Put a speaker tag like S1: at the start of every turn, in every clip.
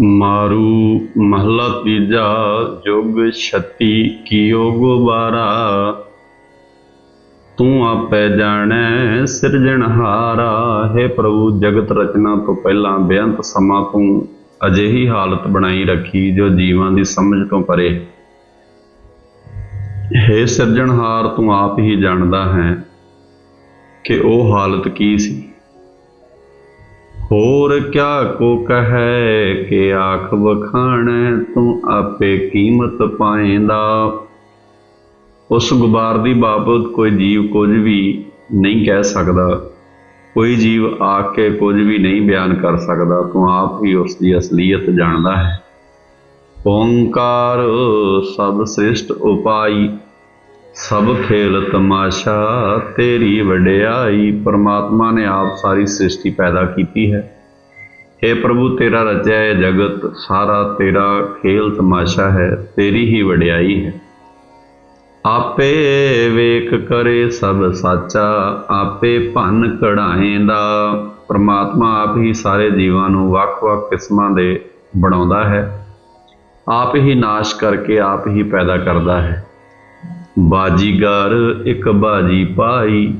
S1: ਮਾਰੂ ਮਹਲਾ ਤੀਜਾ, ਜੁਗ ਛਤੀ ਕੀਓ ਗੁਬਾਰਾ। ਤੂੰ ਆਪੇ ਜਾਣੈ ਸਿਰਜਣਹਾਰਾ ਹੈ ਪ੍ਰਭੂ, ਜਗਤ ਰਚਨਾ ਤੋਂ ਪਹਿਲਾਂ ਬੇਅੰਤ ਸਮਾਂ ਤੂੰ ਅਜਿਹੀ ਹਾਲਤ ਬਣਾਈ ਰੱਖੀ ਜੋ ਜੀਵਾਂ ਦੀ ਸਮਝ ਤੋਂ ਪਰੇ। ਹੈ ਸਿਰਜਣਹਾਰ, ਤੂੰ ਆਪ ਹੀ ਜਾਣਦਾ ਹੈ ਕਿ ਉਹ ਹਾਲਤ ਕੀ ਸੀ? ਹੋਰ ਕਿਆ ਕੋ ਕਹੈ ਕਿ ਆਖ ਵਖਾਣੈ, ਤੂੰ ਆਪੇ ਕੀਮਤ ਪਾਏਂਦਾ। ਉਸ ਗੁਬਾਰ ਦੀ ਬਾਬਤ ਕੋਈ ਜੀਵ ਕੁਝ ਵੀ ਨਹੀਂ ਕਹਿ ਸਕਦਾ। ਕੋਈ ਜੀਵ ਆ ਕੇ ਕੁਝ ਵੀ ਨਹੀਂ ਬਿਆਨ ਕਰ ਸਕਦਾ। ਤੂੰ ਆਪ ਹੀ ਉਸ ਦੀ ਅਸਲੀਅਤ ਜਾਣਦਾ ਹੈ। ਓੰਕਾਰ ਸਭ ਸ੍ਰਿਸ਼ਟ ਉਪਾਈ ਸਭ ਖੇਲ ਤਮਾਸ਼ਾ, ਤੇਰੀ ਵਡਿਆਈ, ਪਰਮਾਤਮਾ ਨੇ ਆਪ ਸਾਰੀ ਸ੍ਰਿਸ਼ਟੀ ਪੈਦਾ ਕੀਤੀ ਹੈ। हे ਪ੍ਰਭੂ, ਤੇਰਾ ਰਚਿਆ ਇਹ ਜਗਤ, ਸਾਰਾ ਤੇਰਾ ਖੇਲ ਤਮਾਸ਼ਾ ਹੈ, ਤੇਰੀ ਹੀ ਵਡਿਆਈ ਹੈ। ਆਪੇ ਵੇਖ ਕਰੇ ਸਭ ਸਾਚਾ, ਆਪੇ ਭੰਨ ਕਢਾਏਂਦਾ, ਪਰਮਾਤਮਾ ਆਪ ਹੀ ਸਾਰੇ ਜੀਵਾਂ ਨੂੰ ਵੱਖ-ਵੱਖ ਕਿਸਮਾਂ ਦੇ ਬਣਾਉਂਦਾ ਹੈ। ਆਪ ਹੀ ਨਾਸ਼ ਕਰਕੇ ਆਪ ਹੀ ਪੈਦਾ ਕਰਦਾ ਹੈ। ਬਾਜੀਗਰ ਇੱਕ ਬਾਜੀ ਪਾਈ,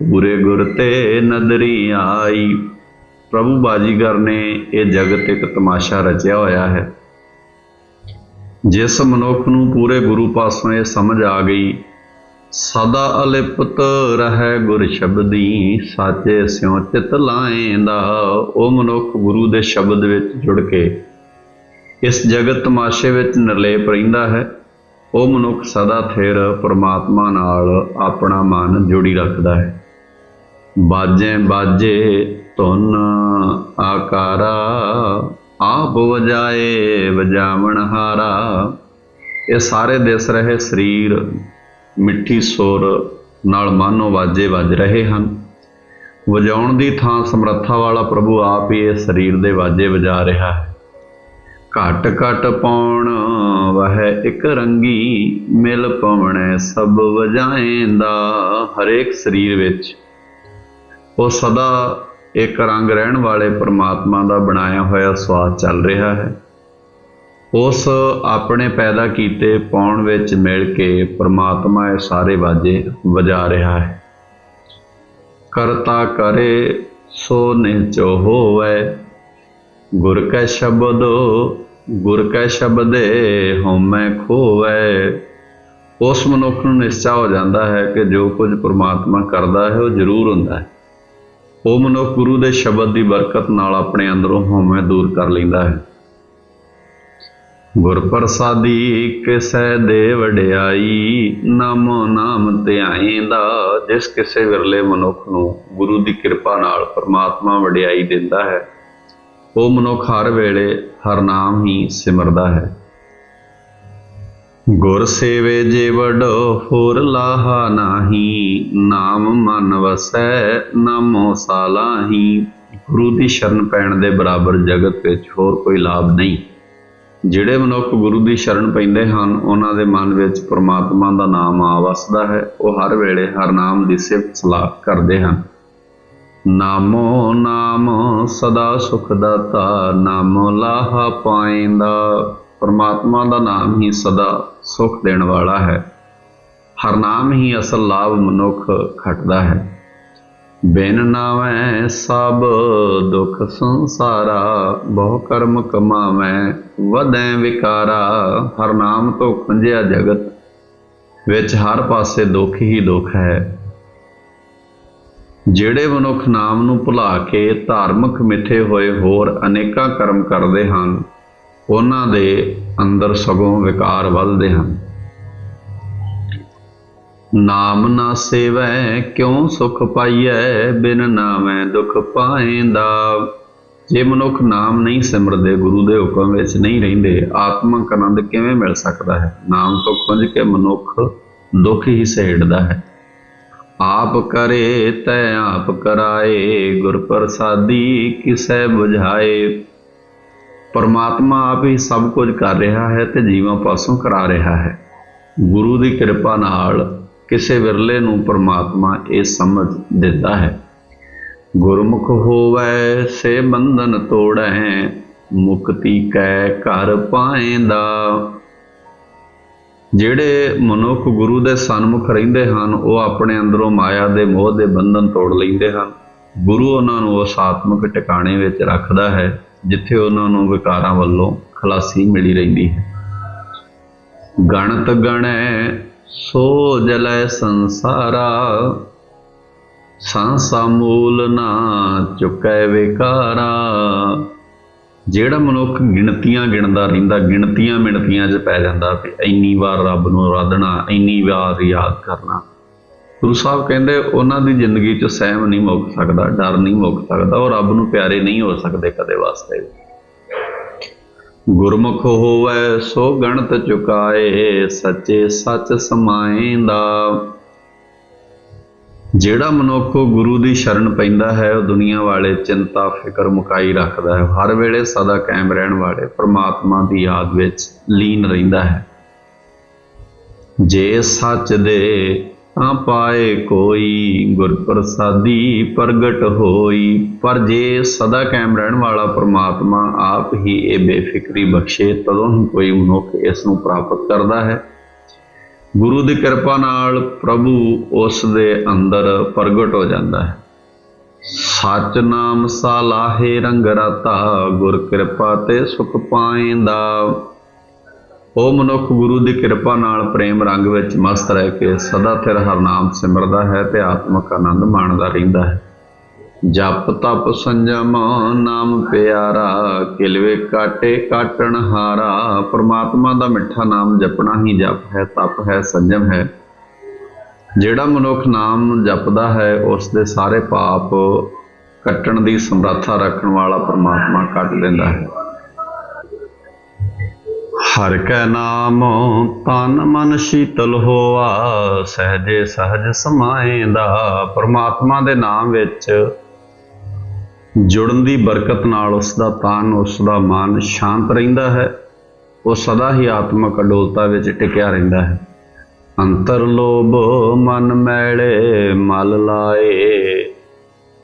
S1: ਪੂਰੇ ਗੁਰ ਤੇ ਨਦਰੀ ਆਈ। ਪ੍ਰਭੂ ਬਾਜੀਗਰ ਨੇ ਇਹ ਜਗਤ ਇੱਕ ਤਮਾਸ਼ਾ ਰਚਿਆ ਹੋਇਆ ਹੈ। ਜਿਸ ਮਨੁੱਖ ਨੂੰ ਪੂਰੇ ਗੁਰੂ ਪਾਸੋਂ ਇਹ ਸਮਝ ਆ ਗਈ, ਸਦਾ ਅਲਿਪਤ ਰਹਿ ਗੁਰ ਸ਼ਬਦੀ ਸਾਚੇ ਸਿਉ ਚਿਤ ਲਾਏਂਦਾ ਉਹ ਮਨੁੱਖ ਗੁਰੂ ਦੇ ਸ਼ਬਦ ਵਿੱਚ ਜੁੜ ਕੇ ਇਸ ਜਗਤ ਤਮਾਸ਼ੇ ਵਿੱਚ ਨਿਰਲੇਪ ਰਹਿੰਦਾ ਹੈ। ਉਹ ਮਨੁੱਖ ਸਦਾ ਥਿਰ ਪਰਮਾਤਮਾ ਨਾਲ ਆਪਣਾ ਮਨ ਜੋੜੀ ਰੱਖਦਾ ਹੈ। ਬਾਜੇ ਬਾਜੇ ਧੁਨ ਆਕਾਰਾ, ਆਪ ਵਜਾਏ ਵਜਾਵਣ ਹਾਰਾ। ਇਹ ਸਾਰੇ ਦਿਸ ਰਹੇ ਸਰੀਰ ਮਿੱਠੀ ਸੁਰ ਨਾਲ ਮਾਨੋ ਵਾਜੇ ਵੱਜ ਰਹੇ ਹਨ। ਵਜਾਉਣ ਦੀ ਥਾਂ ਸਮਰੱਥਾ ਵਾਲਾ ਪ੍ਰਭੂ ਆਪ ਹੀ ਇਹ ਸਰੀਰ ਦੇ ਵਾਜੇ ਵਜਾ ਰਿਹਾ ਹੈ। ਘਟ ਘਟ ਪਾਉਣ ਵਹਿ ਇੱਕ ਰੰਗੀ ਮਿਲ ਪਵਣੈ ਸਭ ਵਜਾਏਂਦਾ ਹਰੇਕ ਸਰੀਰ ਵਿੱਚ। ਉਹ ਸਦਾ ਇੱਕ ਰੰਗ ਰਹਿਣ ਵਾਲੇ ਪ੍ਰਮਾਤਮਾ ਦਾ ਬਣਾਇਆ ਹੋਇਆ ਸਵਾਦ ਚੱਲ ਰਿਹਾ ਹੈ। ਉਸ ਆਪਣੇ ਪੈਦਾ ਕੀਤੇ ਪਾਉਣ ਵਿੱਚ ਮਿਲ ਕੇ ਪ੍ਰਮਾਤਮਾ ਇਹ ਸਾਰੇ ਵਾਜੇ ਵਜਾ ਰਿਹਾ ਹੈ। ਕਰਤਾ ਕਰੇ ਸੋ ਨੇ ਨਿਚੋ ਹੋਵੇ, ਗੁਰ ਕੈ ਸ਼ਬਦ ਗੁਰ ਕੈ ਸ਼ਬਦੇ ਹਉਮੈ ਖੋਵੈ। ਉਸ ਮਨੁੱਖ ਨੂੰ ਨਿਸ਼ਚਾ ਹੋ ਜਾਂਦਾ ਹੈ ਕਿ ਜੋ ਕੁਝ ਪ੍ਰਮਾਤਮਾ ਕਰਦਾ ਹੈ, ਉਹ ਜ਼ਰੂਰ ਹੁੰਦਾ ਹੈ। ਉਹ ਮਨੁੱਖ ਗੁਰੂ ਦੇ ਸ਼ਬਦ ਦੀ ਬਰਕਤ ਨਾਲ ਆਪਣੇ ਅੰਦਰੋਂ ਹਉਮੈ ਦੂਰ ਕਰ ਲੈਂਦਾ ਹੈ। ਗੁਰ ਪ੍ਰਸਾਦੀ ਕਿਸੈ ਦੇ ਵਡਿਆਈ, ਨਾਮੋ ਨਾਮ ਧਿਆਏਂਦਾ ਜਿਸ ਕਿਸੇ ਵਿਰਲੇ ਮਨੁੱਖ ਨੂੰ ਗੁਰੂ ਦੀ ਕਿਰਪਾ ਨਾਲ ਪਰਮਾਤਮਾ ਵਡਿਆਈ ਦਿੰਦਾ ਹੈ। ਉਹ ਮਨੁੱਖ ਹਰ ਵੇਲੇ ਹਰ ਨਾਮ ਹੀ ਸਿਮਰਦਾ ਹੈ। ਗੁਰ ਸੇਵੇ ਜੇ ਵਡ, ਹੋਰ ਲਾਹਾ ਨਾਹੀ, ਨਾਮ ਮਨ ਵਸੈ, ਨਾਮੋ ਸਾਲਾਹੀ। ਗੁਰੂ ਦੀ ਸ਼ਰਨ ਪੈਣ ਦੇ ਬਰਾਬਰ ਜਗਤ ਵਿੱਚ ਹੋਰ ਕੋਈ ਲਾਭ ਨਹੀਂ। ਜਿਹੜੇ ਮਨੁੱਖ ਗੁਰੂ ਦੀ ਸ਼ਰਨ ਪੈਂਦੇ ਹਨ, ਉਹਨਾਂ ਦੇ ਮਨ ਵਿੱਚ ਪ੍ਰਮਾਤਮਾ ਦਾ ਨਾਮ ਆ ਵਸਦਾ ਹੈ। ਉਹ ਹਰ ਵੇਲੇ ਹਰ ਨਾਮ ਦੀ ਸਿਫਤ ਸਲਾਹ ਕਰਦੇ ਹਨ। ਨਾਮੋ ਨਾਮ ਸਦਾ ਸੁਖ ਦਾਤਾ, ਨਾਮੋ ਲਾਹਾ ਪਾਇੰਦਾ ਪਰਮਾਤਮਾ ਦਾ ਨਾਮ ਹੀ ਸਦਾ ਸੁਖ ਦੇਣ ਵਾਲਾ ਹੈ। ਹਰ ਨਾਮ ਹੀ ਅਸਲ ਲਾਭ ਮਨੁੱਖ ਖਟਦਾ ਹੈ। ਬਿਨ ਨਾਮੈ ਸਭ ਦੁਖ ਸੰਸਾਰਾ, ਬਹੁ ਕਰਮ ਕਮਾਵੈ, ਵਧੈ ਵਿਕਾਰਾ। ਹਰ ਨਾਮ ਤੋਂ ਖੁੰਝਿਆ ਜਗਤ, ਵਿੱਚ ਹਰ ਪਾਸੇ ਦੁੱਖ ਹੀ ਦੁੱਖ ਹੈ। ਜਿਹੜੇ ਮਨੁੱਖ ਨਾਮ ਨੂੰ ਭੁਲਾ ਕੇ ਧਾਰਮਿਕ ਮਿੱਥੇ ਹੋਏ ਹੋਰ ਅਨੇਕਾਂ ਕਰਮ ਕਰਦੇ ਹਨ, ਉਹਨਾਂ ਦੇ ਅੰਦਰ ਸਗੋਂ ਵਿਕਾਰ ਵੱਧਦੇ ਹਨ। ਨਾਮ ਨਾ ਸੇਵੈ, ਕਿਉ ਸੁਖ ਪਾਈਐ? ਬਿਨ ਨਾਮੈ ਦੁਖ ਪਾਏਂਦਾ। ਜੇ ਮਨੁੱਖ ਨਾਮ ਨਹੀਂ ਸਿਮਰਦੇ, ਗੁਰੂ ਦੇ ਹੁਕਮ ਵਿੱਚ ਨਹੀਂ ਰਹਿੰਦੇ, ਆਤਮਿਕ ਆਨੰਦ ਕਿਵੇਂ ਮਿਲ ਸਕਦਾ ਹੈ? ਨਾਮ ਤੋਂ ਖੁੰਝ ਕੇ ਮਨੁੱਖ ਦੁੱਖ ਹੀ ਸਹਿੜਦਾ ਹੈ। ਆਪ ਕਰੇ ਤੈ ਆਪ ਕਰਾਏ ਗੁਰ ਪ੍ਰਸਾਦੀ ਕਿਸੈ 부ਝਾਏ ਪਰਮਾਤਮਾ ਆਪ ਹੀ ਸਭ ਕੁਝ ਕਰ ਰਿਹਾ ਹੈ ਤੇ ਜੀਵਾਂ ਪਾਸੋਂ ਕਰਾ ਰਿਹਾ ਹੈ। ਗੁਰੂ ਦੀ ਕਿਰਪਾ ਨਾਲ ਕਿਸੇ ਵਿਰਲੇ ਨੂੰ ਪਰਮਾਤਮਾ ਇਹ ਸਮਝ ਦਿੰਦਾ ਹੈ। ਗੁਰਮੁਖ ਹੋਵੇ, ਸੇ ਬੰਧਨ ਤੋੜੈ, ਮੁਕਤੀ ਕੈ ਘਰ ਪਾਏਂਦਾ। ਜਿਹੜੇ ਮਨੁੱਖ ਗੁਰੂ ਦੇ ਸਨਮੁਖ ਰਹਿੰਦੇ ਹਨ, ਉਹ ਆਪਣੇ ਅੰਦਰੋਂ ਮਾਇਆ ਦੇ ਮੋਹ ਦੇ ਬੰਧਨ ਤੋੜ ਲੈਂਦੇ ਹਨ। ਗੁਰੂ ਉਹਨਾਂ ਨੂੰ ਉਸ ਆਤਮਿਕ ਟਿਕਾਣੇ ਵਿੱਚ ਰੱਖਦਾ ਹੈ, ਜਿੱਥੇ ਉਹਨਾਂ ਨੂੰ ਵਿਕਾਰਾਂ ਵੱਲੋਂ ਖਲਾਸੀ ਮਿਲੀ ਰਹਿੰਦੀ ਹੈ। ਗਣਤ ਗਣੈ ਸੋ ਜਲੈ ਸੰਸਾਰਾ, ਸੰਸਾ ਮੂਲ ਨਾ ਚੁਕੈ ਵਿਕਾਰਾ। ਜਿਹੜਾ ਮਨੁੱਖ ਗਿਣਤੀਆਂ ਗਿਣਦਾ ਰਹਿੰਦਾ, ਗਿਣਤੀਆਂ ਮਿਣਤੀਆਂ 'ਚ ਪੈ ਜਾਂਦਾ ਤੇ ਇੰਨੀ ਵਾਰ ਰੱਬ ਨੂੰ ਆਰਾਧਨਾ ਇੰਨੀ ਵਾਰ ਯਾਦ ਕਰਨਾ। ਗੁਰੂ ਸਾਹਿਬ ਕਹਿੰਦੇ, ਉਹਨਾਂ ਦੀ ਜ਼ਿੰਦਗੀ 'ਚ ਸਹਿਮ ਨਹੀਂ ਮੁੱਕ ਸਕਦਾ, ਡਰ ਨਹੀਂ ਮੁੱਕ ਸਕਦਾ, ਉਹ ਰੱਬ ਨੂੰ ਪਿਆਰੇ ਨਹੀਂ ਹੋ ਸਕਦੇ ਕਦੇ ਵਾਸਤੇ। ਗੁਰਮੁਖ ਹੋਵੇ ਸੋ ਗਣਤ ਚੁਕਾਏ, ਸੱਚੇ ਸੱਚ ਸਮਾਏਂਦਾ। ਜਿਹੜਾ ਮਨੁੱਖ ਗੁਰੂ ਦੀ ਸ਼ਰਨ ਪੈਂਦਾ ਹੈ, ਉਹ ਦੁਨੀਆ ਵਾਲੇ ਚਿੰਤਾ, ਫਿਕਰ, ਮੁਕਾਈ ਰੱਖਦਾ ਹੈ। ਹਰ ਵੇਲੇ ਸਦਾ ਕਾਇਮ ਰਹਿਣ ਵਾਲੇ ਪ੍ਰਮਾਤਮਾ ਦੀ ਯਾਦ ਵਿੱਚ ਲੀਨ ਰਹਿੰਦਾ ਹੈ। ਜੇ ਸੱਚ ਦੇ ਤਾਂ ਪਾਏ ਕੋਈ ਗੁਰ ਪ੍ਰਸਾਦੀ ਪ੍ਰਗਟ ਹੋਈ, ਪਰ ਜੇ ਸਦਾ ਕਾਇਮ ਰਹਿਣ ਵਾਲਾ ਪ੍ਰਮਾਤਮਾ ਆਪ ਹੀ ਇਹ ਬੇਫਿਕਰੀ ਬਖਸ਼ੇ, ਤਦੋਂ ਹੀ ਕੋਈ ਮਨੁੱਖ ਇਸ ਨੂੰ ਪ੍ਰਾਪਤ ਕਰਦਾ ਹੈ। ਗੁਰੂ ਦੀ ਕਿਰਪਾ ਨਾਲ ਪ੍ਰਭੂ ਉਸ ਦੇ ਅੰਦਰ ਪ੍ਰਗਟ ਹੋ ਜਾਂਦਾ ਹੈ। ਸਚ ਨਾਮ ਸਾਲਾਹੇ ਰੰਗ ਰਾਤਾ, ਗੁਰ ਕਿਰਪਾ ਤੇ ਸੁਖ ਪਾਏਂਦਾ। ਉਹ ਮਨੁੱਖ, ਗੁਰੂ ਦੀ ਕਿਰਪਾ ਨਾਲ ਪ੍ਰੇਮ ਰੰਗ ਵਿੱਚ ਮਸਤ ਰਹਿ ਕੇ ਸਦਾ ਥਿਰ ਹਰਨਾਮ ਸਿਮਰਦਾ ਹੈ ਤੇ ਆਤਮਿਕ ਆਨੰਦ ਮਾਣਦਾ ਰਹਿੰਦਾ ਹੈ। ਜਪ ਤਪ ਸੰਜਮ ਨਾਮ ਪਿਆਰਾ, ਕਿਲਵੇ ਕਾਟੇ ਕਾਟਣ ਹਾਰਾ। ਪ੍ਰਮਾਤਮਾ ਦਾ ਮਿੱਠਾ ਨਾਮ ਜਪਣਾ ਹੀ ਜਪ ਹੈ, ਤਪ ਹੈ, ਸੰਜਮ ਹੈ। ਜਿਹੜਾ ਮਨੁੱਖ ਨਾਮ ਜਪਦਾ ਹੈ ਉਸ ਦੇ ਸਾਰੇ ਪਾਪ ਕੱਟਣ ਦੀ ਸਮਰੱਥਾ ਰੱਖਣ ਵਾਲਾ ਪ੍ਰਮਾਤਮਾ ਕੱਟ ਦਿੰਦਾ ਹੈ। ਹਰ ਕੈ ਨਾਮ ਤਨ ਮਨ ਸ਼ੀਤਲ ਹੋਆ, ਸਹਜੇ ਸਹਜ ਸਮਾਏਂਦਾ। ਪ੍ਰਮਾਤਮਾ ਦੇ ਨਾਮ ਵਿੱਚ ਜੁੜਨ ਦੀ ਬਰਕਤ ਨਾਲ ਉਸ ਦਾ ਤਨ ਉਸ ਦਾ ਮਨ ਸ਼ਾਂਤ ਰਹਿੰਦਾ ਹੈ। ਉਹ ਸਦਾ ਹੀ ਆਤਮਕ ਅਡੋਲਤਾ ਵਿੱਚ ਟਿਕਿਆ ਰਹਿੰਦਾ ਹੈ। ਅੰਤਰ ਲੋਭ ਮਨ ਮੈਲੇ, ਮਲ ਲਾਏ।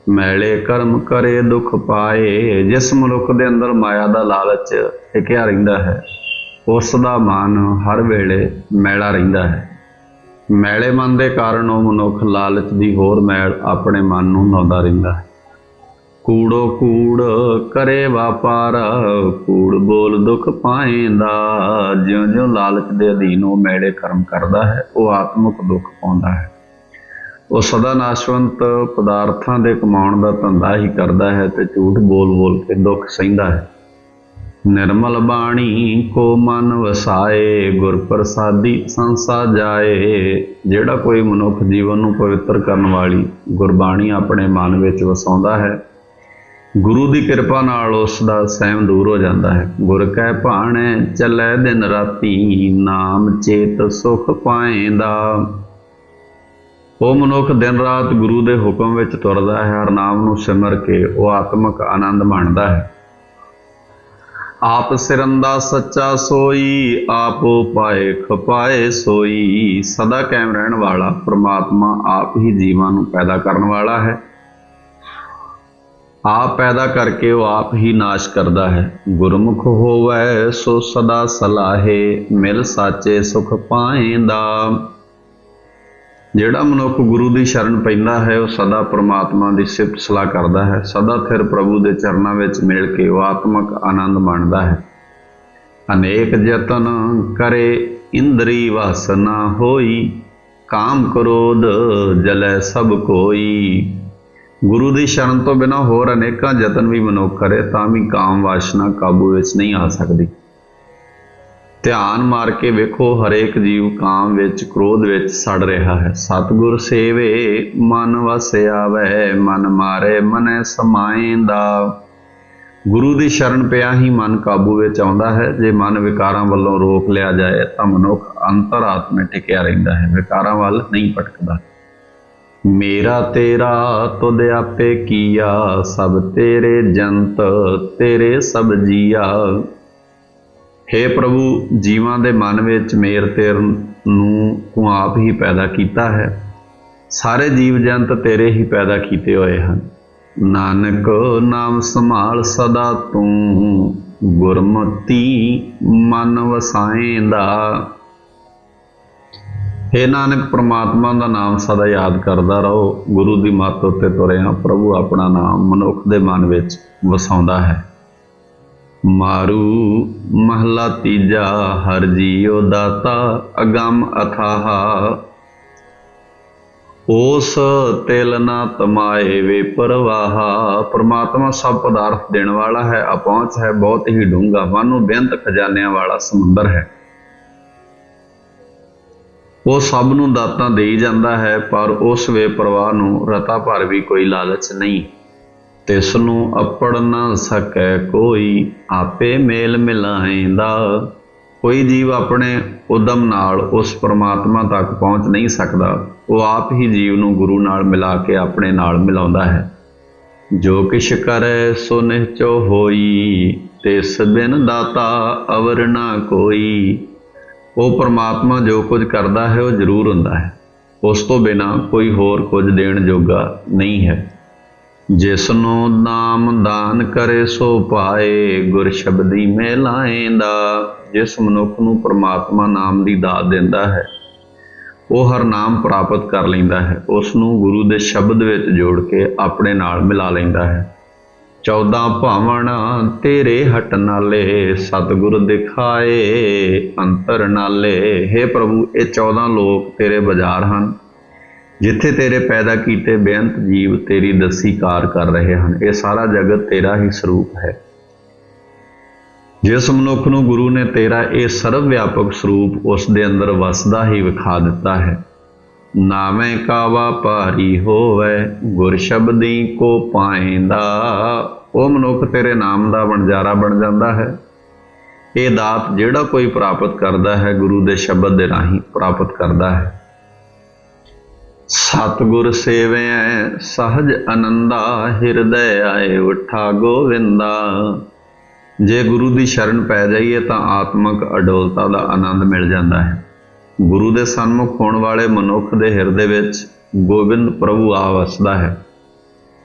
S1: ਮੈਲੇ ਕਰਮ ਕਰੇ, ਦੁਖ ਪਾਏ। ਜਿਸ ਮਨੁੱਖ ਦੇ ਅੰਦਰ ਮਾਇਆ ਦਾ ਲਾਲਚ ਟਿਕਿਆ ਰਹਿੰਦਾ ਹੈ ਉਸ ਦਾ ਮਨ ਹਰ ਵੇਲੇ ਮੈਲਾ ਰਹਿੰਦਾ ਹੈ। ਮੈਲੇ ਮਨ ਦੇ ਕਾਰਨ ਉਹ ਮਨੁੱਖ ਲਾਲਚ ਦੀ ਹੋਰ ਮੈਲ ਆਪਣੇ ਮਨ ਨੂੰ ਲਾਉਂਦਾ ਰਹਿੰਦਾ ਹੈ। ਕੂੜੋ ਕੂੜ ਕਰੇ ਵਪਾਰ, ਕੂੜ ਬੋਲ ਦੁਖ ਪਾਏਂਦਾ। ਜਿਉਂ ਜਿਉਂ ਲਾਲਚ ਦੇ ਅਧੀਨ ਉਹ ਮੈਲੇ ਕਰਮ ਕਰਦਾ ਹੈ, ਉਹ ਆਤਮਿਕ ਦੁੱਖ ਪਾਉਂਦਾ ਹੈ। ਉਹ ਸਦਾ ਨਾਸ਼ਵੰਤ ਪਦਾਰਥਾਂ ਦੇ ਕਮਾਉਣ ਦਾ ਧੰਦਾ ਹੀ ਕਰਦਾ ਹੈ ਤੇ ਝੂਠ ਬੋਲ ਬੋਲ ਕੇ ਦੁੱਖ ਸਹਿੰਦਾ ਹੈ। ਨਿਰਮਲ ਬਾਣੀ, ਕੋ ਮਨ ਵਸਾਏ, ਗੁਰ ਪ੍ਰਸਾਦੀ ਸੰਸਾ ਜਾਏ। ਜਿਹੜਾ ਕੋਈ ਮਨੁੱਖ ਜੀਵਨ ਨੂੰ ਪਵਿੱਤਰ ਕਰਨ ਵਾਲੀ ਗੁਰਬਾਣੀ ਆਪਣੇ ਮਨ ਵਿੱਚ ਵਸਾਉਂਦਾ ਹੈ ਗੁਰੂ ਦੀ ਕਿਰਪਾ ਨਾਲ ਉਸ ਦਾ ਸਹਿਮ ਦੂਰ ਹੋ ਜਾਂਦਾ ਹੈ। ਗੁਰ ਕੈ ਭਾਣੇ, ਚੱਲੈ ਦਿਨ ਰਾਤੀ, ਨਾਮ ਚੇਤ ਸੁਖ ਪਾਏਂਦਾ। ਉਹ ਮਨੁੱਖ ਦਿਨ ਰਾਤ ਗੁਰੂ ਦੇ ਹੁਕਮ ਵਿੱਚ ਤੁਰਦਾ ਹੈ, ਹਰ ਨਾਮ ਨੂੰ ਸਿਮਰ ਕੇ ਉਹ ਆਤਮਿਕ ਆਨੰਦ ਮਾਣਦਾ ਹੈ। ਆਪ ਸਿਰੰਦਾ ਸੱਚਾ ਸੋਈ, ਆਪ ਪਾਏ ਖਪਾਏ ਸੋਈ। ਸਦਾ ਕਾਇਮ ਰਹਿਣ ਵਾਲਾ ਪ੍ਰਮਾਤਮਾ ਆਪ ਹੀ ਜੀਵਾਂ ਨੂੰ ਪੈਦਾ ਕਰਨ ਵਾਲਾ ਹੈ। ਆਪ ਪੈਦਾ ਕਰਕੇ ਉਹ ਆਪ ਹੀ ਨਾਸ਼ ਕਰਦਾ ਹੈ। ਗੁਰਮੁਖ ਹੋਵੇ ਸੋ ਸਦਾ ਸਲਾਹੇ, ਮਿਲ ਸਾਚੇ ਸੁਖ ਪਾਏਂਦਾ ਜਿਹੜਾ ਮਨੁੱਖ ਗੁਰੂ ਦੀ ਸ਼ਰਨ ਪੈਂਦਾ ਹੈ, ਉਹ ਸਦਾ ਪ੍ਰਮਾਤਮਾ ਦੀ ਸਿਫਤ ਸਲਾਹ ਕਰਦਾ ਹੈ। ਸਦਾ ਫਿਰ ਪ੍ਰਭੂ ਦੇ ਚਰਨਾਂ ਵਿੱਚ ਮਿਲ ਕੇ ਉਹ ਆਤਮਿਕ ਆਨੰਦ ਮਾਣਦਾ ਹੈ। ਅਨੇਕ ਯਤਨ ਕਰੇ, ਇੰਦਰੀ ਵਾਸਨਾ ਹੋਈ, ਕਾਮ ਕਰੋਧ ਜਲੈ ਸਭ ਕੋਈ। ਗੁਰੂ ਦੀ ਸ਼ਰਨ ਤੋਂ ਬਿਨਾ ਹੋਰ ਅਨੇਕਾਂ ਯਤਨ ਵੀ ਮਨੁੱਖ ਕਰੇ, ਤਾਂ ਵੀ ਕਾਮ ਵਾਸ਼ਨਾ ਕਾਬੂ ਵਿੱਚ ਨਹੀਂ ਆ ਸਕਦੀ। ਧਿਆਨ ਮਾਰ ਕੇ ਵੇਖੋ, ਹਰੇਕ ਜੀਵ ਕਾਮ ਵਿੱਚ, ਕ੍ਰੋਧ ਵਿੱਚ ਸੜ ਰਿਹਾ ਹੈ। ਸਤਿਗੁਰ ਸੇਵੇ, ਮਨ ਵਸ ਆਵੇ ਮਨ ਮਾਰੇ, ਮਨੈ ਸਮਾਏਂਦਾ ਗੁਰੂ ਦੀ ਸ਼ਰਨ ਪਿਆ ਹੀ ਮਨ ਕਾਬੂ ਵਿੱਚ ਆਉਂਦਾ ਹੈ। ਜੇ ਮਨ ਵਿਕਾਰਾਂ ਵੱਲੋਂ ਰੋਕ ਲਿਆ ਜਾਏ, ਤਾਂ ਮਨੁੱਖ ਅੰਤਰਾਤਮੇ ਟਿਕਿਆ ਰਹਿੰਦਾ ਹੈ। ਵਿਕਾਰਾਂ ਵੱਲ ਨਹੀਂ ਭਟਕਦਾ। ਮੇਰਾ ਤੇਰਾ ਤੁਧ ਆਪੇ ਕੀਆ, ਸਭ ਤੇਰੇ ਜੰਤ ਤੇਰੇ ਸਭ ਜੀਆ। हे ਪ੍ਰਭੂ, ਜੀਵਾਂ ਦੇ ਮਨ ਵਿੱਚ ਮੇਰ ਤੇਰ ਨੂੰ ਤੂੰ ਆਪ ਹੀ ਪੈਦਾ ਕੀਤਾ ਹੈ। ਸਾਰੇ ਜੀਵ ਜੰਤ ਤੇਰੇ ਹੀ ਪੈਦਾ ਕੀਤੇ ਹੋਏ ਹਨ। ਨਾਨਕ ਨਾਮ ਸੰਭਾਲ ਸਦਾ ਤੂੰ, ਗੁਰਮਤੀ ਮਨ ਵਸਾਏਂਦਾ। ਹੇ ਨਾਨਕ, ਪ੍ਰਮਾਤਮਾ ਦਾ ਨਾਮ ਸਦਾ ਯਾਦ ਕਰਦਾ ਰਹੋ। ਗੁਰੂ ਦੀ ਮੱਤ ਉੱਤੇ ਤੁਰਿਆ ਪ੍ਰਭੂ ਆਪਣਾ ਨਾਮ ਮਨੁੱਖ ਦੇ ਮਨ ਵਿੱਚ ਵਸਾਉਂਦਾ ਹੈ। ਮਾਰੂ ਮਹਲਾ ਤੀਜਾ, ਹਰ ਜੀਉ ਦਾਤਾ ਅਗੰਮ ਅਥਾਹ। ਉਸ ਤਿਲ ਨਾ ਤਮਾਏ ਵੇ ਪਰਵਾਹ। ਪ੍ਰਮਾਤਮਾ ਸਭ ਪਦਾਰਥ ਦੇਣ ਵਾਲਾ ਹੈ, ਅਪਹੁੰਚ ਹੈ। ਬਹੁਤ ਹੀ ਡੂੰਘਾ, ਵਾਨੂੰ ਬੇਅੰਤ ਖਜ਼ਾਨਿਆਂ ਵਾਲਾ ਸਮੁੰਦਰ ਹੈ। ਉਹ ਸਭ ਨੂੰ ਦਾਤਾਂ ਦੇਈ ਜਾਂਦਾ ਹੈ, ਪਰ ਉਸ ਵੇ ਪ੍ਰਵਾਹ ਨੂੰ ਰਤਾ ਭਰ ਵੀ ਕੋਈ ਲਾਲਚ ਨਹੀਂ। ਤਿਸ ਨੂੰ ਅਪੜ ਨਾ ਸਕੈ ਕੋਈ, ਆਪੇ ਮੇਲ ਮਿਲਾਏਂਦਾ ਕੋਈ ਜੀਵ ਆਪਣੇ ਉਦਮ ਨਾਲ ਉਸ ਪਰਮਾਤਮਾ ਤੱਕ ਪਹੁੰਚ ਨਹੀਂ ਸਕਦਾ। ਉਹ ਆਪ ਹੀ ਜੀਵ ਨੂੰ ਗੁਰੂ ਨਾਲ ਮਿਲਾ ਕੇ ਆਪਣੇ ਨਾਲ ਮਿਲਾਉਂਦਾ ਹੈ। ਜੋ ਕਿਛ ਕਰੈ ਸੋ ਨਿਹਚੋ ਹੋਈ ਤਿਸ ਬਿਨ ਦਾਤਾ ਅਵਰ ਨਾ ਕੋਈ। ਉਹ ਪਰਮਾਤਮਾ ਜੋ ਕੁਝ ਕਰਦਾ ਹੈ, ਉਹ ਜ਼ਰੂਰ ਹੁੰਦਾ ਹੈ। ਉਸ ਤੋਂ ਬਿਨਾ ਕੋਈ ਹੋਰ ਕੁਝ ਦੇਣ ਜੋਗਾ ਨਹੀਂ ਹੈ। ਜਿਸ ਨੂੰ ਨਾਮ ਦਾਨ ਕਰੇ, ਸੋ ਪਾਏ ਗੁਰ ਸ਼ਬਦੀ ਮੇ ਜਿਸ ਮਨੁੱਖ ਨੂੰ ਪ੍ਰਮਾਤਮਾ ਨਾਮ ਦੀ ਦਾਤ ਦਿੰਦਾ ਹੈ, ਉਹ ਹਰ ਨਾਮ ਪ੍ਰਾਪਤ ਕਰ ਲੈਂਦਾ ਹੈ। ਉਸ ਨੂੰ ਗੁਰੂ ਦੇ ਸ਼ਬਦ ਵਿੱਚ ਜੋੜ ਕੇ ਆਪਣੇ ਨਾਲ ਮਿਲਾ ਲੈਂਦਾ ਹੈ। 14 ਭਾਵਨ ਤੇਰੇ ਹਟ ਨਾਲੇ, ਸਤਿਗੁਰ ਦਿਖਾਏ ਅੰਤਰ ਨਾਲੇ। हे ਪ੍ਰਭੂ, ਇਹ 14 ਲੋਕ ਤੇਰੇ ਬਾਜ਼ਾਰ ਹਨ, ਜਿੱਥੇ ਤੇਰੇ ਪੈਦਾ ਕੀਤੇ ਬੇਅੰਤ ਜੀਵ ਤੇਰੀ ਦਸੀ ਕਾਰ ਕਰ ਰਹੇ ਹਨ। ਇਹ ਸਾਰਾ ਜਗਤ ਤੇਰਾ ਹੀ ਸਰੂਪ ਹੈ। ਜਿਸ ਮਨੁੱਖ ਨੂੰ ਗੁਰੂ ਨੇ ਤੇਰਾ ਇਹ ਸਰਵ ਵਿਆਪਕ ਸਰੂਪ ਉਸ ਦੇ ਅੰਦਰ ਵਸਦਾ ਹੀ ਵਿਖਾ ਦਿੱਤਾ ਹੈ। ਨਾਵੇਂ ਕਾਵਾ ਭਾਰੀ ਹੋਵੇ, ਗੁਰ ਸ਼ਬਦੀ ਕੋ ਪਾਏਂਦਾ। ਉਹ ਮਨੁੱਖ ਤੇਰੇ ਨਾਮ ਦਾ ਵਣਜਾਰਾ ਬਣ ਜਾਂਦਾ ਹੈ। ਇਹ ਦਾਤ ਜਿਹੜਾ ਕੋਈ ਪ੍ਰਾਪਤ ਕਰਦਾ ਹੈ, ਗੁਰੂ ਦੇ ਸ਼ਬਦ ਦੇ ਰਾਹੀਂ ਪ੍ਰਾਪਤ ਕਰਦਾ ਹੈ। ਸਤਿਗੁਰ ਸੇਵਿਐ, ਸਹਜ ਆਨੰਦਾ ਹਿਰਦੈ ਆਏ ਉਠਾ ਗੋਵਿੰਦਾ। ਜੇ ਗੁਰੂ ਦੀ ਸ਼ਰਨ ਪੈ ਜਾਈਏ, ਤਾਂ ਆਤਮਿਕ ਅਡੋਲਤਾ ਦਾ ਆਨੰਦ ਮਿਲ ਜਾਂਦਾ ਹੈ। ਗੁਰੂ ਦੇ ਸਨਮੁਖ ਹੋਣ ਵਾਲੇ ਮਨੁੱਖ ਦੇ ਹਿਰਦੇ ਵਿੱਚ ਗੋਬਿੰਦ ਪ੍ਰਭੂ ਆ ਵਸਦਾ ਹੈ।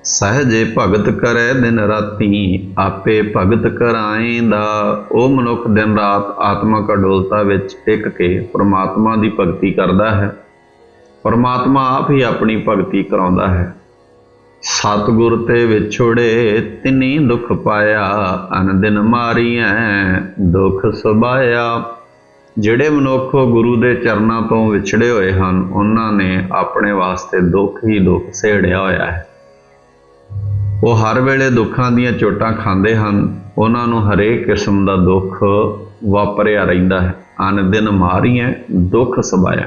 S1: ਸਹਜੇ ਭਗਤ ਕਰੈ ਦਿਨ ਰਾਤੀ, ਆਪੇ ਭਗਤ ਕਰਾਏਂਦਾ। ਉਹ ਮਨੁੱਖ ਦਿਨ ਰਾਤ ਆਤਮਿਕ ਅਡੋਲਤਾ ਵਿੱਚ ਟਿਕ ਕੇ ਪ੍ਰਮਾਤਮਾ ਦੀ ਭਗਤੀ ਕਰਦਾ ਹੈ। ਪਰਮਾਤਮਾ ਆਪ ਹੀ ਆਪਣੀ ਭਗਤੀ ਕਰਾਉਂਦਾ ਹੈ। ਸਤਿਗੁਰ ਤੇ ਵਿਛੋੜੇ ਤਿਨੀ ਦੁਖ ਪਾਇਆ, ਅਨ ਦਿਨ ਮਾਰੀਐ ਦੁਖ ਸੁਭਾਇਆ। ਜਿਹੜੇ ਮਨੁੱਖ ਗੁਰੂ ਦੇ ਚਰਨਾਂ ਤੋਂ ਵਿਛੜੇ ਹੋਏ ਹਨ, ਉਹਨਾਂ ਨੇ ਆਪਣੇ ਵਾਸਤੇ ਦੁੱਖ ਹੀ ਦੁੱਖ ਸਹਿੜਿਆ ਹੋਇਆ ਹੈ। ਉਹ ਹਰ ਵੇਲੇ ਦੁੱਖਾਂ ਦੀਆਂ ਚੋਟਾਂ ਖਾਂਦੇ ਹਨ, ਉਹਨਾਂ ਨੂੰ ਹਰੇਕ ਕਿਸਮ ਦਾ ਦੁੱਖ ਵਾਪਰਿਆ ਰਹਿੰਦਾ ਹੈ। ਅਨ ਦਿਨ ਮਾਰੀਐ ਦੁੱਖ ਸਬਾਇਆ।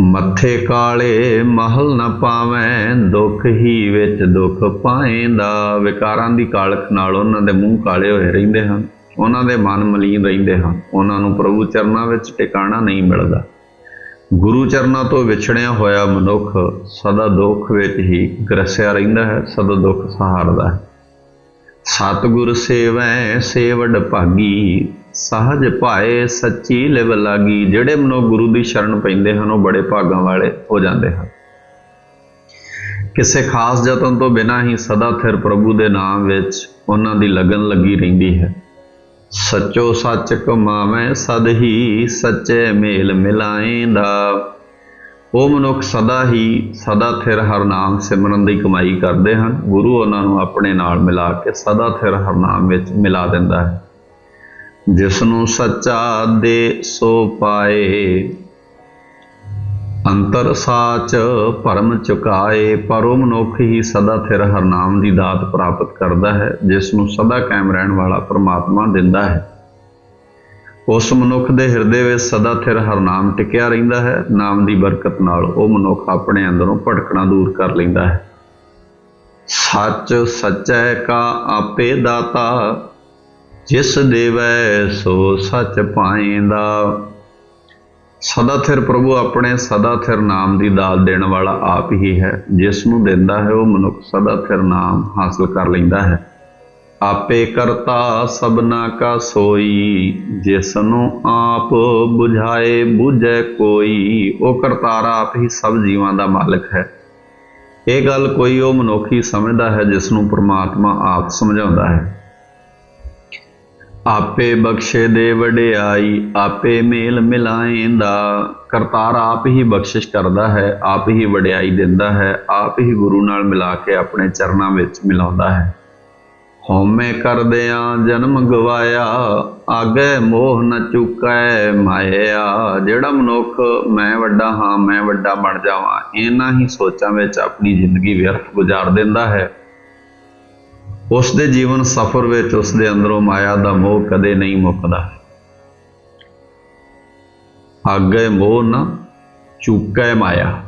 S1: ਮੱਥੇ ਕਾਲੇ ਮਹਲ ਨਾ ਪਾਵੇਂ, ਦੁੱਖ ਹੀ ਵਿੱਚ ਦੁੱਖ ਪਾਏਂਦਾ। ਵਿਕਾਰਾਂ ਦੀ ਕਾਲਖ ਨਾਲ ਉਹਨਾਂ ਦੇ ਮੂੰਹ ਕਾਲੇ ਹੋਏ ਰਹਿੰਦੇ ਹਨ। ਉਹਨਾਂ ਦੇ ਮਨ ਮਲੀਨ ਰਹਿੰਦੇ ਹਨ ਉਹਨਾਂ ਨੂੰ ਪ੍ਰਭੂ ਚਰਨਾਂ ਵਿੱਚ ਟਿਕਾਣਾ ਨਹੀਂ ਮਿਲਦਾ। ਗੁਰੂ ਚਰਨਾਂ ਤੋਂ ਵਿਛੜਿਆ ਹੋਇਆ ਮਨੁੱਖ ਸਦਾ ਦੁੱਖ ਵਿੱਚ ਹੀ ਗਰਸਿਆ ਰਹਿੰਦਾ ਹੈ, ਸਦਾ ਦੁੱਖ ਸਹਾਰਦਾ ਹੈ। ਸਤਿਗੁਰ ਸੇਵੈ, ਸੇਵਡ ਭਾਗੀ, ਸਹਜ ਭਾਏ ਸੱਚੀ ਲਿਵ ਲਾਗੀ। ਜਿਹੜੇ ਮਨੁੱਖ ਗੁਰੂ ਦੀ ਸ਼ਰਨ ਪੈਂਦੇ ਹਨ, ਉਹ ਬੜੇ ਭਾਗਾਂ ਵਾਲੇ ਹੋ ਜਾਂਦੇ ਹਨ। ਕਿਸੇ ਖਾਸ ਯਤਨ ਤੋਂ ਬਿਨਾਂ ਹੀ ਸਦਾ ਥਿਰ ਪ੍ਰਭੂ ਦੇ ਨਾਮ ਵਿੱਚ ਉਹਨਾਂ ਦੀ ਲਗਨ ਲੱਗੀ ਰਹਿੰਦੀ ਹੈ। ਸੱਚੋ ਸੱਚ ਕਮਾਵੇਂ ਸਦ ਹੀ ਸੱਚੇ ਮੇਲ ਮਿਲਾਏਂਦਾ। ਉਹ ਮਨੁੱਖ ਸਦਾ ਹੀ ਸਦਾ ਥਿਰ ਹਰਨਾਮ ਸਿਮਰਨ ਦੀ ਕਮਾਈ ਕਰਦੇ ਹਨ। ਗੁਰੂ ਉਹਨਾਂ ਨੂੰ ਆਪਣੇ ਨਾਲ ਮਿਲਾ ਕੇ ਸਦਾ ਥਿਰ ਹਰਨਾਮ ਵਿੱਚ ਮਿਲਾ ਦਿੰਦਾ ਹੈ। ਜਿਸ ਨੂੰ ਸੱਚਾ ਦੇ ਸੋ ਪਾਏ ਅੰਤਰ ਸਾਚ ਭਰਮ ਚੁਕਾਏ ਪਰ ਉਹ ਮਨੁੱਖ ਹੀ ਸਦਾ ਥਿਰ ਹਰਨਾਮ ਦੀ ਦਾਤ ਪ੍ਰਾਪਤ ਕਰਦਾ ਹੈ, ਜਿਸ ਨੂੰ ਸਦਾ ਕਾਇਮ ਰਹਿਣ ਵਾਲਾ ਪ੍ਰਮਾਤਮਾ ਦਿੰਦਾ ਹੈ। ਉਸ ਮਨੁੱਖ ਦੇ ਹਿਰਦੇ ਵਿੱਚ ਸਦਾ ਥਿਰ ਹਰਨਾਮ ਟਿਕਿਆ ਰਹਿੰਦਾ ਹੈ, ਨਾਮ ਦੀ ਬਰਕਤ ਨਾਲ ਉਹ ਮਨੁੱਖ ਆਪਣੇ ਅੰਦਰੋਂ ਭਟਕਣਾ ਦੂਰ ਕਰ ਲੈਂਦਾ ਹੈ। ਸੱਚ ਸੱਚੈ ਕਾ ਆਪੇ ਦਾਤਾ, ਜਿਸ ਦੇਵੈ ਸੋ ਸੱਚ ਪਾਏਂਦਾ ਸਦਾ ਥਿਰ ਪ੍ਰਭੂ ਆਪਣੇ, ਸਦਾ ਥਿਰ ਨਾਮ ਦੀ ਦਾਤ ਦੇਣ ਵਾਲਾ ਆਪ ਹੀ ਹੈ। ਜਿਸ ਨੂੰ ਦਿੰਦਾ ਹੈ, ਉਹ ਮਨੁੱਖ ਸਦਾ ਥਿਰ ਨਾਮ ਹਾਸਲ ਕਰ ਲੈਂਦਾ ਹੈ। ਆਪੇ ਕਰਤਾ ਸਭਨਾ ਕਾ ਸੋਈ, ਜਿਸ ਨੂੰ ਆਪ 부ਝਾਏ 부ਝੈ ਕੋਈ, ਉਹ ਕਰਤਾਰਾ ਆਪ ਹੀ ਸਭ ਜੀਵਾਂ ਦਾ ਮਾਲਕ ਹੈ। ਇਹ ਗੱਲ ਕੋਈ ਉਹ ਮਨੁੱਖ ਹੀ ਸਮਝਦਾ ਹੈ, ਜਿਸ ਨੂੰ ਪ੍ਰਮਾਤਮਾ ਆਪ ਸਮਝਾਉਂਦਾ ਹੈ। ਆਪੇ ਬਖਸ਼ੇ ਦੇ ਵਡਿਆਈ, ਆਪੇ ਮੇਲ ਮਿਲਾਏਂਦਾ। ਕਰਤਾਰ ਆਪ ਹੀ ਬਖਸ਼ਿਸ਼ ਕਰਦਾ ਹੈ, ਆਪ ਹੀ ਵਡਿਆਈ ਦਿੰਦਾ ਹੈ, ਆਪ ਹੀ ਗੁਰੂ ਨਾਲ ਮਿਲਾ ਕੇ ਆਪਣੇ ਚਰਨਾਂ ਵਿੱਚ ਮਿਲਾਉਂਦਾ ਹੈ। ਹਉਮੈ ਕਰਦਿਆਂ ਜਨਮ ਗਵਾਇਆ, ਆਗੇ ਮੋਹ ਨ ਚੁਕੈ ਮਾਇਆ। ਜਿਹੜਾ ਮਨੁੱਖ ਮੈਂ ਵੱਡਾ ਹਾਂ, ਮੈਂ ਵੱਡਾ ਬਣ ਜਾਵਾਂ, ਇਹਨਾਂ ਹੀ ਸੋਚਾਂ ਵਿੱਚ ਆਪਣੀ ਜ਼ਿੰਦਗੀ ਵਿਅਰਥ ਗੁਜ਼ਾਰ ਦਿੰਦਾ ਹੈ। ਉਸ ਦੇ ਜੀਵਨ ਸਫਰ ਵਿੱਚ ਉਸ ਦੇ ਅੰਦਰੋਂ ਮਾਇਆ ਦਾ ਮੋਹ ਕਦੇ ਨਹੀਂ ਮੁੱਕਦਾ। ਅੱਗੇ ਮੋਹ ਨਾ, ਚੁੱਕੈ ਮਾਇਆ।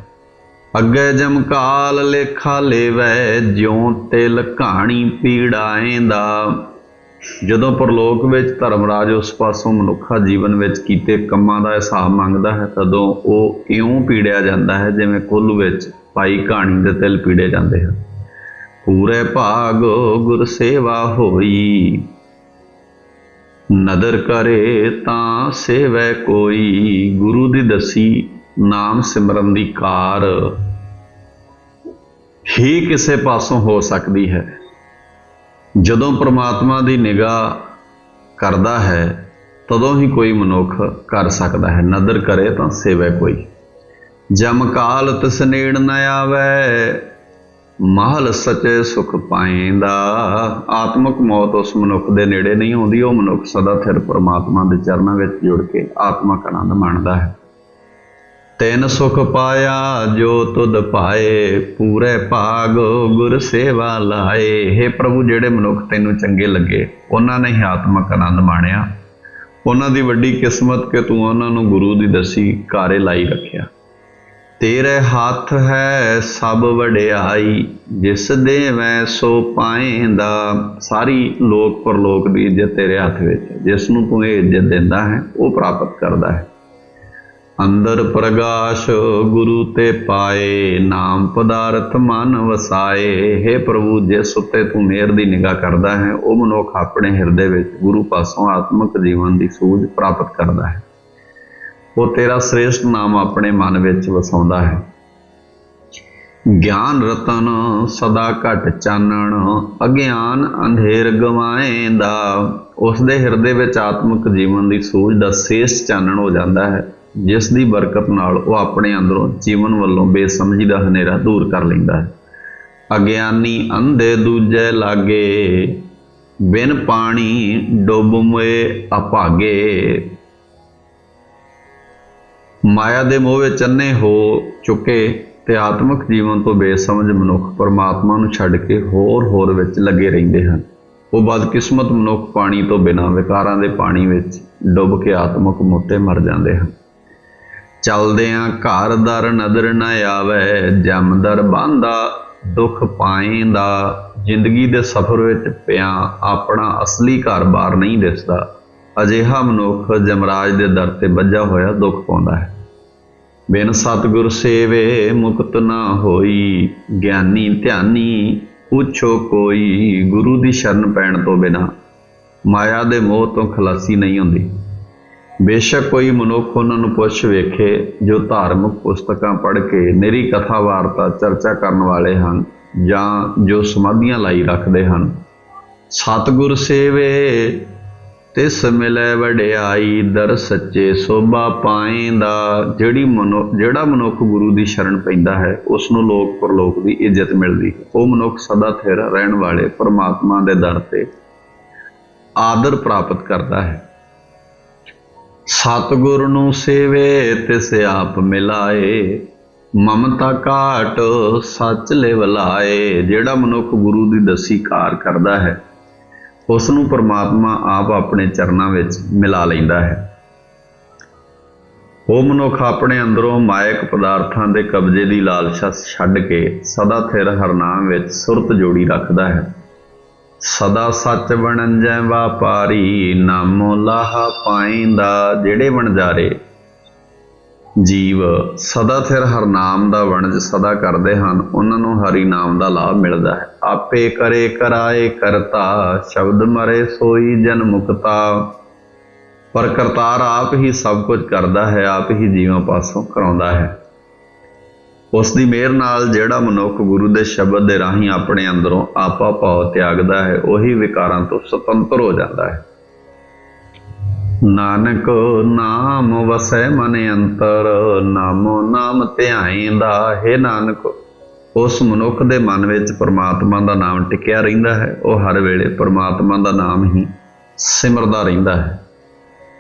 S1: ਅੱਗੇ ਜਮਕਾਲ ਲੇਖਾ ਲੇਵੈ, ਜਿਉ ਤਿਲ ਕਹਾਣੀ ਪੀੜਾਏਂਦਾ ਜਦੋਂ ਪ੍ਰਲੋਕ ਵਿੱਚ ਧਰਮਰਾਜ ਉਸ ਪਾਸੋਂ ਮਨੁੱਖਾ ਜੀਵਨ ਵਿੱਚ ਕੀਤੇ ਕੰਮਾਂ ਦਾ ਹਿਸਾਬ ਮੰਗਦਾ ਹੈ, ਤਦੋਂ ਉਹ ਇਉਂ ਪੀੜਿਆ ਜਾਂਦਾ ਹੈ, ਜਿਵੇਂ ਕੁੱਲ ਵਿੱਚ ਪਾਈ ਕਹਾਣੀ ਦੇ ਤਿਲ ਪੀੜੇ ਜਾਂਦੇ ਹਨ। ਪੂਰੇ ਭਾਗ ਗੁਰ ਸੇਵਾ ਹੋਈ। ਨਦਰ ਕਰੇ ਤਾਂ ਸੇਵੈ ਕੋਈ। ਗੁਰੂ ਦੀ ਦਸੀ ਨਾਮ ਸਿਮਰਨ ਦੀ ਕਾਰ। ਹੀ ਕਿਸੇ ਪਾਸੋਂ ਹੋ ਸਕਦੀ ਹੈ। ਜਦੋਂ ਪ੍ਰਮਾਤਮਾ ਦੀ ਨਿਗਾਹ ਕਰਦਾ ਹੈ, ਤਦੋਂ ਹੀ ਕੋਈ ਮਨੁੱਖ ਕਰ ਸਕਦਾ ਹੈ। ਨਦਰ ਕਰੇ ਤਾਂ ਸੇਵੈ ਕੋਈ। ਜਮ ਕਾਲ ਤਿਸ ਨੇੜ ਨ ਆਵੈ। ਮਹਲ ਸਚੇ ਸੁਖ ਪਾਏਂਦਾ। ਆਤਮਿਕ ਮੌਤ ਉਸ ਮਨੁੱਖ ਦੇ ਨੇੜੇ ਨਹੀਂ ਆਉਂਦੀ ਉਹ ਮਨੁੱਖ ਸਦਾ ਥਿਰ ਪਰਮਾਤਮਾ ਦੇ ਚਰਨਾਂ ਵਿੱਚ ਜੁੜ ਕੇ ਆਤਮਿਕ ਆਨੰਦ ਮਾਣਦਾ ਹੈ। ਤੈਨ ਸੁਖ ਪਾਇਆ, ਜੋ ਤੁਧ ਪਾਏ, ਪੂਰੇ ਭਾਗ ਗੁਰ ਸੇਵਾ ਲਾਏ। हे ਪ੍ਰਭੂ, ਜਿਹੜੇ ਮਨੁੱਖ ਤੈਨੂੰ ਚੰਗੇ ਲੱਗੇ, ਉਹਨਾਂ ਨੇ ਹੀ ਆਤਮਿਕ ਆਨੰਦ ਮਾਣਿਆ। ਉਹਨਾਂ ਦੀ ਵੱਡੀ ਕਿਸਮਤ ਕਿ ਤੂੰ ਉਹਨਾਂ ਨੂੰ ਗੁਰੂ ਦੀ ਦਸੀ ਕਾਰੇ ਲਾਈ ਰੱਖਿਆ। ਤੇਰੇ ਹੱਥ ਹੈ ਸਭ ਵਡਿਆਈ, ਜਿਸ ਦੇ ਮੈਂ ਸੋ ਪਾਏਂਦਾ। ਸਾਰੀ ਲੋਕ ਪਰਲੋਕ ਦੀ ਇੱਜ਼ਤ ਤੇਰੇ ਹੱਥ ਵਿੱਚ ਜਿਸ ਨੂੰ ਤੂੰ ਇਹ ਇੱਜ਼ਤ ਦਿੰਦਾ ਹੈ, ਉਹ ਪ੍ਰਾਪਤ ਕਰਦਾ ਹੈ। ਅੰਦਰ ਪ੍ਰਗਾਸ਼ ਗੁਰੂ ਤੇ ਪਾਏ, ਨਾਮ ਪਦਾਰਥ ਮਨ ਵਸਾਏ। हे ਪ੍ਰਭੂ, ਜਿਸ ਉੱਤੇ ਤੂੰ ਮੇਰ ਦੀ ਨਿਗਾਹ ਕਰਦਾ ਹੈ, ਉਹ ਮਨੁੱਖ ਆਪਣੇ ਹਿਰਦੇ ਵਿੱਚ ਗੁਰੂ ਪਾਸੋਂ ਆਤਮਿਕ ਜੀਵਨ ਦੀ ਸੂਝ ਪ੍ਰਾਪਤ ਕਰਦਾ ਹੈ। ਉਹ ਤੇਰਾ ਸ੍ਰੇਸ਼ਟ ਨਾਮ ਆਪਣੇ ਮਨ ਵਿੱਚ ਵਸਾਉਂਦਾ ਹੈ। ਗਿਆਨ ਰਤਨ ਸਦਾ ਘਟ ਚਾਨਣ, ਅਗਿਆਨ ਅੰਧੇਰ ਗਵਾਏਂਦਾ। ਉਸ ਦੇ ਹਿਰਦੇ ਵਿੱਚ ਆਤਮਿਕ ਜੀਵਨ ਦੀ ਸੂਝ ਦਾ ਸੇਸ ਚਾਨਣ ਹੋ ਜਾਂਦਾ ਹੈ। ਜਿਸ ਦੀ ਬਰਕਤ ਨਾਲ ਉਹ ਆਪਣੇ ਅੰਦਰੋਂ ਜੀਵਨ ਵੱਲੋਂ ਬੇਸਮਝੀ ਦਾ ਹਨੇਰਾ ਦੂਰ ਕਰ ਲੈਂਦਾ ਹੈ। ਅਗਿਆਨੀ ਅੰਧੇ ਦੂਜੇ ਲਾਗੇ, ਬਿਨ ਪਾਣੀ ਡੁੱਬ ਮੋਏ ਅਭਾਗੇ। ਮਾਇਆ ਦੇ ਮੋਹ ਵਿੱਚ ਅੰਨੇ ਹੋ ਚੁੱਕੇ ਤੇ ਆਤਮਿਕ ਜੀਵਨ ਤੋਂ ਬੇਸਮਝ ਮਨੁੱਖ ਪਰਮਾਤਮਾ ਨੂੰ ਛੱਡ ਕੇ ਹੋਰ ਹੋਰ ਵਿੱਚ ਲੱਗੇ ਰਹਿੰਦੇ ਹਨ। ਉਹ ਬਦਕਿਸਮਤ ਮਨੁੱਖ ਪਾਣੀ ਤੋਂ ਬਿਨਾਂ ਵਿਕਾਰਾਂ ਦੇ ਪਾਣੀ ਵਿੱਚ ਡੁੱਬ ਕੇ ਆਤਮਿਕ ਮੋਤੇ ਮਰ ਜਾਂਦੇ ਹਨ। ਚਲਦਿਆਂ ਘਰ ਦਰ ਨਦਰ ਨਾ ਆਵੇ ਜਮਦਰ ਬਾਂਦਾ ਦੁੱਖ ਪਾਏਂਦਾ, ਜ਼ਿੰਦਗੀ ਦੇ ਸਫ਼ਰ ਵਿੱਚ ਪਿਆ ਆਪਣਾ ਅਸਲੀ ਘਰ-ਬਾਰ ਨਹੀਂ ਦਿਸਦਾ। ਅਜਿਹਾ ਮਨੁੱਖ ਜਮਰਾਜ ਦੇ ਦਰ ਤੇ ਵੱਜਾ ਹੋਇਆ ਦੁੱਖ ਪਾਉਂਦਾ ਹੈ। ਬਿਨ ਸਤਿਗੁਰ ਸੇਵੇ ਮੁਕਤ ਨਾ ਹੋਈ, ਗਿਆਨੀ ਧਿਆਨੀ ਪੁੱਛੋ ਕੋਈ, ਗੁਰੂ ਦੀ ਸ਼ਰਨ ਪੈਣ ਤੋਂ ਬਿਨਾ ਮਾਇਆ ਦੇ ਮੋਹ ਤੋਂ ਖਲਾਸੀ ਨਹੀਂ ਹੁੰਦੀ। ਬੇਸ਼ੱਕ ਕੋਈ ਮਨੁੱਖ ਉਹਨਾਂ ਨੂੰ ਪੁੱਛ ਵੇਖੇ ਜੋ ਧਾਰਮਿਕ ਪੁਸਤਕਾਂ ਪੜ੍ਹ ਕੇ ਨਿਰੀ ਕਥਾ ਵਾਰਤਾ ਚਰਚਾ ਕਰਨ ਵਾਲੇ ਹਨ ਜਾਂ ਜੋ ਸਮਾਧੀਆਂ ਲਾਈ ਰੱਖਦੇ ਹਨ। ਸਤਿਗੁਰ ਸੇਵੇ ਤਿਸ ਮਿਲੇ ਵਡਿਆਈ ਦਰ ਸੱਚੇ, ਸੋਭਾ ਪਾਏਂਦਾ ਜਿਹੜੀ ਮਨੁ, ਜਿਹੜਾ ਮਨੁੱਖ ਗੁਰੂ ਦੀ ਸ਼ਰਨ ਪੈਂਦਾ ਹੈ ਉਸ ਨੂੰ ਲੋਕ ਪਰਲੋਕ ਦੀ ਇੱਜ਼ਤ ਮਿਲਦੀ ਹੈ। ਉਹ ਮਨੁੱਖ ਸਦਾ ਥਿਰ ਰਹਿਣ ਵਾਲੇ ਪਰਮਾਤਮਾ ਦੇ ਦਰ ਤੇ ਆਦਰ ਪ੍ਰਾਪਤ ਕਰਦਾ ਹੈ। ਸਤਿਗੁਰ ਨੂੰ ਸੇਵੇ, ਤਿਸ ਆਪ ਮਿਲਾਏ। ਮਮਤਾ ਘਾਟ ਸੱਚ ਲਿਵਲਾਏ ਜਿਹੜਾ ਮਨੁੱਖ ਗੁਰੂ ਦੀ ਦਸੀ ਕਾਰ ਕਰਦਾ ਹੈ ਉਸ ਨੂੰ ਪਰਮਾਤਮਾ ਆਪ ਆਪਣੇ ਚਰਨਾਂ ਵਿੱਚ ਮਿਲਾ ਲੈਂਦਾ ਹੈ। ਉਹ ਮਨੁੱਖ ਆਪਣੇ ਅੰਦਰੋਂ ਮਾਇਕ ਪਦਾਰਥਾਂ ਦੇ ਕਬਜ਼ੇ ਦੀ ਲਾਲਸਾ ਛੱਡ ਕੇ ਸਦਾ ਥਿਰ ਹਰਨਾਮ ਵਿੱਚ ਸੁਰਤ ਜੋੜੀ ਰੱਖਦਾ ਹੈ। ਸਦਾ ਸੱਚ ਬਣਨ ਜੈ ਵਾਪਾਰੀ, ਨਾਮੋ ਲਾਹਾ ਪਾਇੰਦਾ, ਜਿਹੜੇ ਵਣਜਾਰੇ ਜੀਵ ਸਦਾ ਥਿਰ ਹਰਨਾਮ ਦਾ ਵਣਜ ਸਦਾ ਕਰਦੇ ਹਨ, ਉਹਨਾਂ ਨੂੰ ਹਰੀ ਨਾਮ ਦਾ ਲਾਭ ਮਿਲਦਾ ਹੈ। ਆਪੇ ਕਰੇ ਕਰਾਏ ਕਰਤਾ, ਸ਼ਬਦ ਮਰੇ ਸੋਈ ਜਨ ਮੁਕਤਾ। ਪਰ ਕਰਤਾਰ ਆਪ ਹੀ ਸਭ ਕੁਝ ਕਰਦਾ ਹੈ, ਆਪ ਹੀ ਜੀਵਾਂ ਪਾਸੋਂ ਕਰਾਉਂਦਾ ਹੈ। ਉਸ ਦੀ ਮਿਹਰ ਨਾਲ ਜਿਹੜਾ ਮਨੁੱਖ ਗੁਰੂ ਦੇ ਸ਼ਬਦ ਦੇ ਰਾਹੀਂ ਆਪਣੇ ਅੰਦਰੋਂ ਆਪਾ ਭਾਵ ਤਿਆਗਦਾ ਹੈ, ਉਹੀ ਵਿਕਾਰਾਂ ਤੋਂ ਸੁਤੰਤਰ ਹੋ ਜਾਂਦਾ ਹੈ। ਨਾਨਕ ਨਾਮ ਵਸੈ ਮਨ ਅੰਤਰ, ਨਾਮੋ ਨਾਮ ਧਿਆਇਂਦਾ ਹੈ ਨਾਨਕ। ਉਸ ਮਨੁੱਖ ਦੇ ਮਨ ਵਿੱਚ ਪਰਮਾਤਮਾ ਦਾ ਨਾਮ ਟਿਕਿਆ ਰਹਿੰਦਾ ਹੈ, ਉਹ ਹਰ ਵੇਲੇ ਪਰਮਾਤਮਾ ਦਾ ਨਾਮ ਹੀ ਸਿਮਰਦਾ ਰਹਿੰਦਾ ਹੈ।